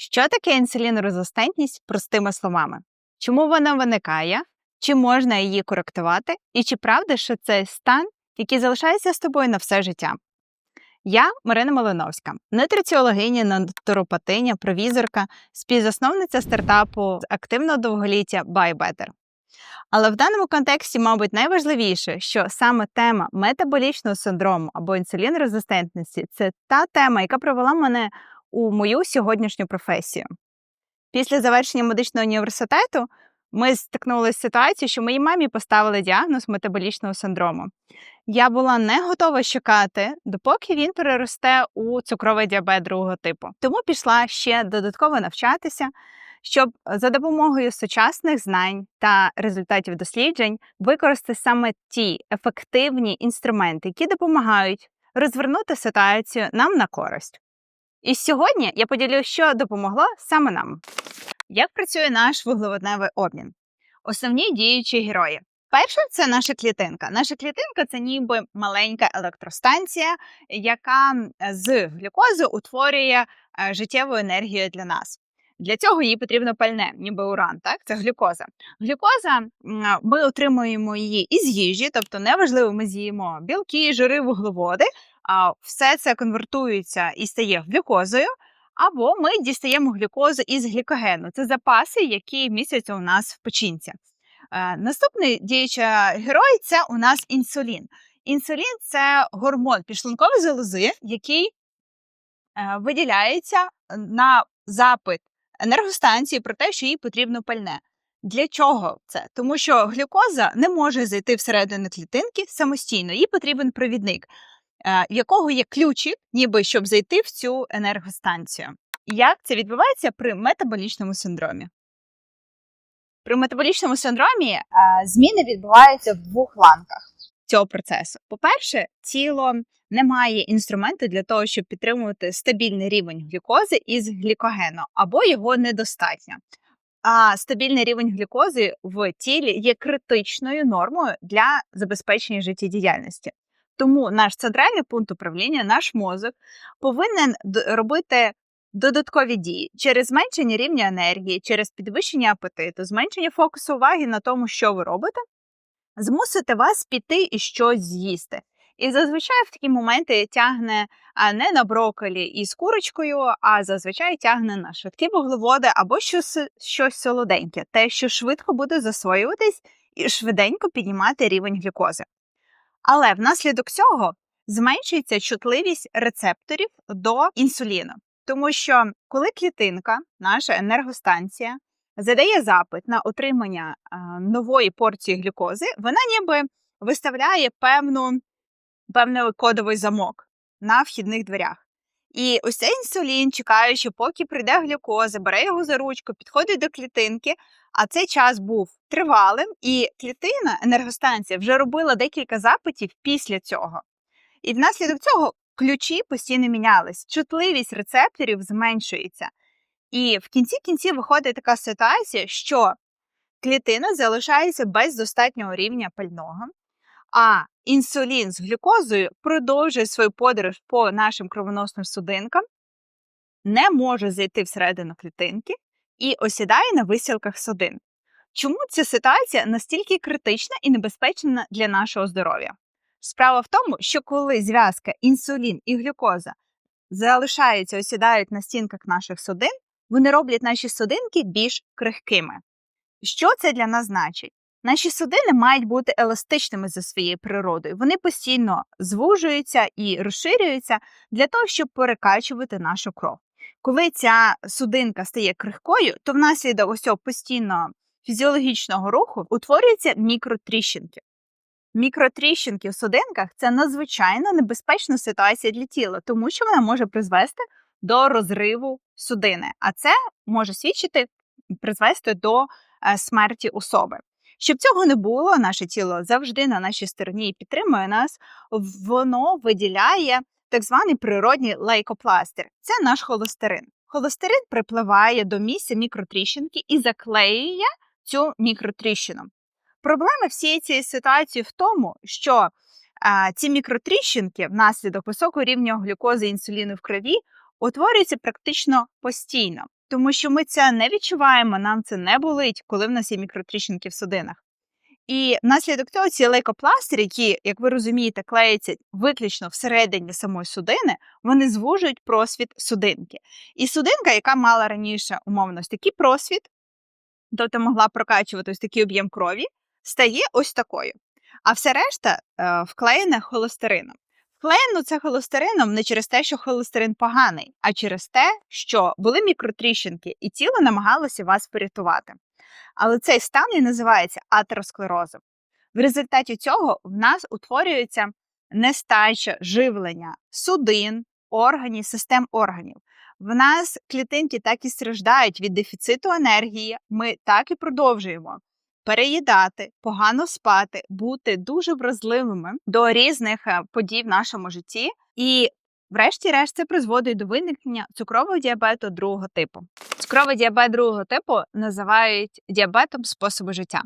Що таке інсулінорезистентність простими словами? Чому вона виникає? Чи можна її коректувати? І чи правда, що це стан, який залишається з тобою на все життя? Я Марина Малиновська, нутриціологиня, натуропатиня, провізорка, співзасновниця стартапу з активного довголіття BuyBetter. Але в даному контексті, мабуть, найважливіше, що саме тема метаболічного синдрому або інсулінрезистентності це та тема, яка привела мене у мою сьогоднішню професію. Після завершення медичного університету ми стикнулися з ситуацією, що моїй мамі поставили діагноз метаболічного синдрому. Я була не готова чекати, допоки він переросте у цукровий діабет другого типу. Тому пішла ще додатково навчатися, щоб за допомогою сучасних знань та результатів досліджень використати саме ті ефективні інструменти, які допомагають розвернути ситуацію нам на користь. І сьогодні я поділюся, що допомогло саме нам. Як працює наш вуглеводневий обмін? Основні діючі герої. Перше, це наша клітинка. Наша клітинка це ніби маленька електростанція, яка з глюкози утворює е, життєву енергію для нас. Для цього їй потрібно пальне, ніби уран, так? Це глюкоза. Глюкоза ми отримуємо її із їжі, тобто неважливо, ми з'їмо білки, жири, вуглеводи, все це конвертується і стає глюкозою. Або ми дістаємо глюкозу із глікогену. Це запаси, які містяться у нас в печінці. Е, наступний діючий герой це у нас інсулін. Інсулін це гормон підшлункової залози, який е, виділяється на запит енергостанції про те, що їй потрібно пальне. Для чого це? Тому що глюкоза не може зайти всередину клітинки самостійно, їй потрібен провідник, якого є ключик, ніби щоб зайти в цю енергостанцію. Як це відбувається при метаболічному синдромі? При метаболічному синдромі е, зміни відбуваються в двох ланках цього процесу. По-перше, тіло не має інструменту для того, щоб підтримувати стабільний рівень глюкози із глікогену, або його недостатньо. А стабільний рівень глюкози в тілі є критичною нормою для забезпечення життєдіяльності. Тому наш центральний пункт управління, наш мозок, повинен робити додаткові дії через зменшення рівня енергії, через підвищення апетиту, зменшення фокусу уваги на тому, що ви робите, змусити вас піти і щось з'їсти. І зазвичай в такі моменти тягне не на брокколі із курочкою, а зазвичай тягне на швидкі вуглеводи або щось, щось солоденьке, те, що швидко буде засвоюватись і швиденько піднімати рівень глюкози. Але внаслідок цього зменшується чутливість рецепторів до інсуліну. Тому що коли клітинка, наша енергостанція, задає запит на отримання нової порції глюкози, вона ніби виставляє певну, певний кодовий замок на вхідних дверях. І ось цей інсулін, чекаючи, поки прийде глюкоза, бере його за ручку, підходить до клітинки, а цей час був тривалим, і клітина, енергостанція, вже робила декілька запитів після цього. І внаслідок цього ключі постійно мінялись, чутливість рецепторів зменшується. І в кінці кінці виходить така ситуація, що клітина залишається без достатнього рівня пального, а інсулін з глюкозою продовжує свою подорож по нашим кровоносним судинкам, не може зайти всередину клітинки і осідає на висілках судин. Чому ця ситуація настільки критична і небезпечна для нашого здоров'я? Справа в тому, що коли зв'язка інсулін і глюкоза залишаються, осідають на стінках наших судин, вони роблять наші судинки більш крихкими. Що це для нас значить? Наші судини мають бути еластичними за своєю природою. Вони постійно звужуються і розширюються для того, щоб перекачувати нашу кров. Коли ця судинка стає крихкою, то внаслідок ось цього постійного фізіологічного руху утворюються мікротріщинки. Мікротріщинки в судинках це надзвичайно небезпечна ситуація для тіла, тому що вона може призвести до розриву судини, а це може свідчити призвести до е, смерті особи. Щоб цього не було, наше тіло завжди на нашій стороні і підтримує нас, воно виділяє так званий природній лейкопластир. Це наш холестерин. Холестерин припливає до місця мікротріщинки і заклеює цю мікротріщину. Проблема всієї цієї ситуації в тому, що а, ці мікротріщинки внаслідок високого рівня глюкози і інсуліну в крові утворюються практично постійно. Тому що ми це не відчуваємо, нам це не болить, коли в нас є мікротріщинки в судинах. І внаслідок цього ці лейкопластирі, які, як ви розумієте, клеяться виключно всередині самої судини, вони звужують просвіт судинки. І судинка, яка мала раніше умовно ось такий просвіт, тобто могла прокачувати ось такий об'єм крові, стає ось такою. А все решта е, вклеєне холестерином. Це холестерином не через те, що холестерин поганий, а через те, що були мікротріщинки, і тіло намагалося вас порятувати. Але цей стан і називається атеросклерозом. В результаті цього в нас утворюється нестача живлення судин, органів, систем органів. В нас клітинки так і страждають від дефіциту енергії. Ми так і продовжуємо переїдати, погано спати, бути дуже вразливими до різних е, подій в нашому житті. І, врешті-решт, це призводить до виникнення цукрового діабету другого типу. Цукровий діабет другого типу називають діабетом способу життя.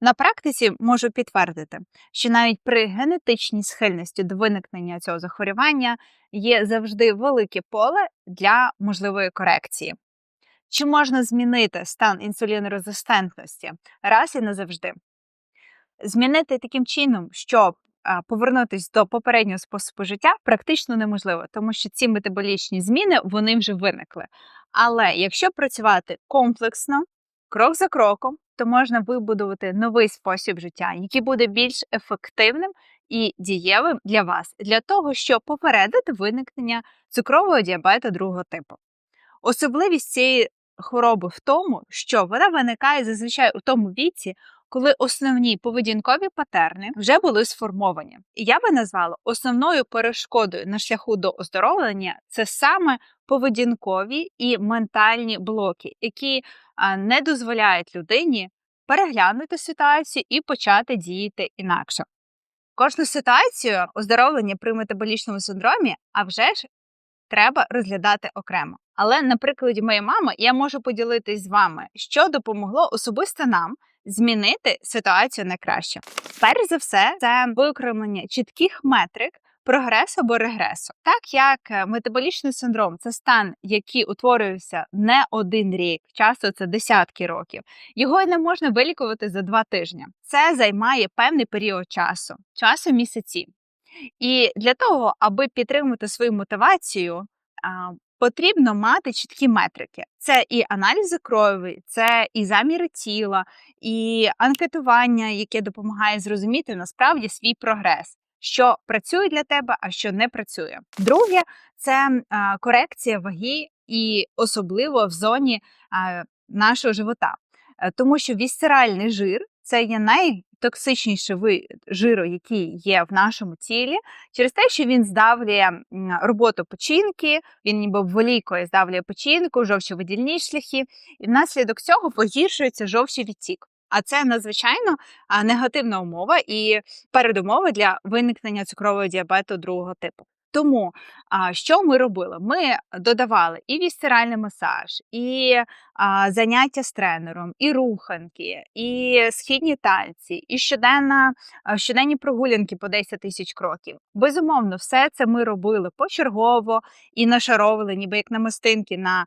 На практиці можу підтвердити, що навіть при генетичній схильності до виникнення цього захворювання є завжди велике поле для можливої корекції. Чи можна змінити стан інсулінорезистентності раз і назавжди? Змінити таким чином, щоб повернутися до попереднього способу життя, практично неможливо, тому що ці метаболічні зміни вони вже виникли. Але якщо працювати комплексно, крок за кроком, то можна вибудувати новий спосіб життя, який буде більш ефективним і дієвим для вас, для того, щоб попередити виникнення цукрового діабету другого типу. Особливість цієї хвороби в тому, що вона виникає зазвичай у тому віці, коли основні поведінкові патерни вже були сформовані. І я би назвала основною перешкодою на шляху до оздоровлення це саме поведінкові і ментальні блоки, які не дозволяють людині переглянути ситуацію і почати діяти інакше. Кожну ситуацію оздоровлення при метаболічному синдромі, а вже ж треба розглядати окремо. Але на прикладі моєї мами я можу поділитись з вами, що допомогло особисто нам змінити ситуацію на краще. Перш за все, це виокремлення чітких метрик. Прогресу або регресу, так як е, метаболічний синдром це стан, який утворюється не один рік, часто це десятки років. Його не можна вилікувати за два тижні. Це займає певний період часу, часу місяці. І для того, аби підтримати свою мотивацію, потрібно мати чіткі метрики. Це і аналізи крові, це і заміри тіла, і анкетування, яке допомагає зрозуміти насправді свій прогрес. Що працює для тебе, а що не працює. Друге, це корекція ваги, і особливо в зоні нашого живота, е, тому що вісцеральний жир це є найтоксичніший вид жиру, який є в нашому тілі, через те, що він здавлює роботу печінки, він ніби волійкою здавлює печінку, жовчовидільні шляхи, і внаслідок цього погіршується жовчий відтік. А це надзвичайно негативна умова і передумова для виникнення цукрового діабету другого типу. Тому що ми робили? Ми додавали і вісцеральний масаж, і заняття з тренером, і руханки, і східні танці, і щоденна, щоденні прогулянки по 10 тисяч кроків. Безумовно, все це ми робили почергово і нашаровували, ніби як намистинки на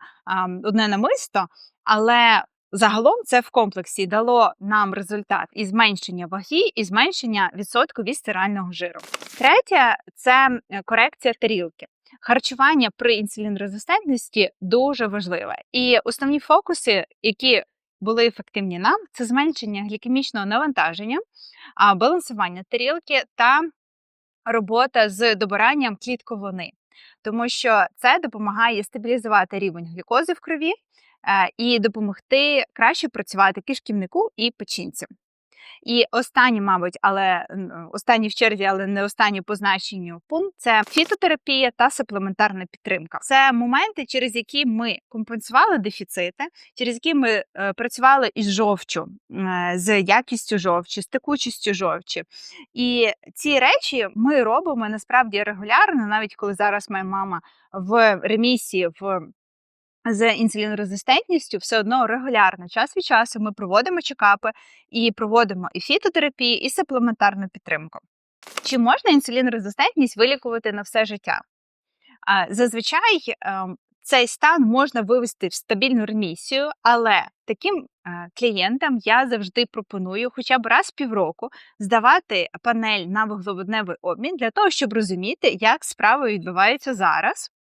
одне намисто. Але Загалом це в комплексі дало нам результат і зменшення ваги, і зменшення відсотку від стирального жиру. Третє це корекція тарілки. Харчування при інсулінрезистентності дуже важливе. І основні фокуси, які були ефективні нам, це зменшення глікемічного навантаження, балансування тарілки та робота з добиранням клітковини. Тому що це допомагає стабілізувати рівень глюкози в крові Е, і допомогти краще працювати кишківнику і печінці. І останній, мабуть, але останній в черзі, але не останній по значенню пункт це фітотерапія та суплементарна підтримка. Це моменти, через які ми компенсували дефіцити, через які ми е, працювали із жовчу, е, з якістю жовчі, з текучістю жовчі. І ці речі ми робимо насправді регулярно, навіть коли зараз моя мама в ремісії в з інсулінорезистентністю все одно регулярно час від часу ми проводимо чекапи і проводимо і фітотерапію, і суплементарну підтримку. Чи можна інсулінорезистентність вилікувати на все життя? Зазвичай ем, цей стан можна вивести в стабільну ремісію, але таким е, клієнтам я завжди пропоную хоча б раз в півроку здавати панель на вуглеводневий обмін для того, щоб розуміти, як справи відбуваються зараз.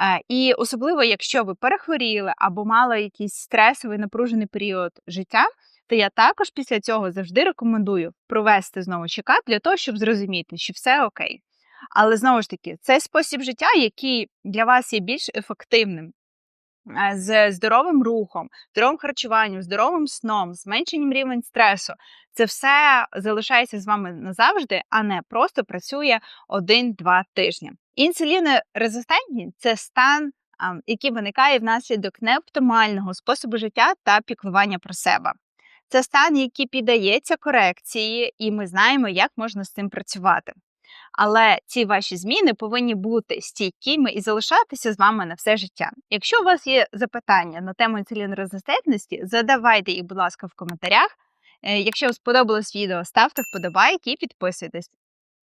Е, І особливо, якщо ви перехворіли або мали якийсь стресовий напружений період життя, то я також після цього завжди рекомендую провести знову чекап для того, щоб зрозуміти, що все окей. Але знову ж таки, це спосіб життя, який для вас є більш ефективним. е, З здоровим рухом, здоровим харчуванням, здоровим сном, зменшенням рівень стресу, це все залишається з вами назавжди, а не просто працює один-два тижні. Інсулінорезистентність – це стан, який виникає внаслідок неоптимального способу життя та піклування про себе. Це стан, який піддається корекції, і ми знаємо, як можна з цим працювати. Але ці ваші зміни повинні бути стійкими і залишатися з вами на все життя. Якщо у вас є запитання на тему інсулінорезистентності, задавайте їх, будь ласка, в коментарях. Е, Якщо вам сподобалось відео, ставте вподобайки і підписуйтесь.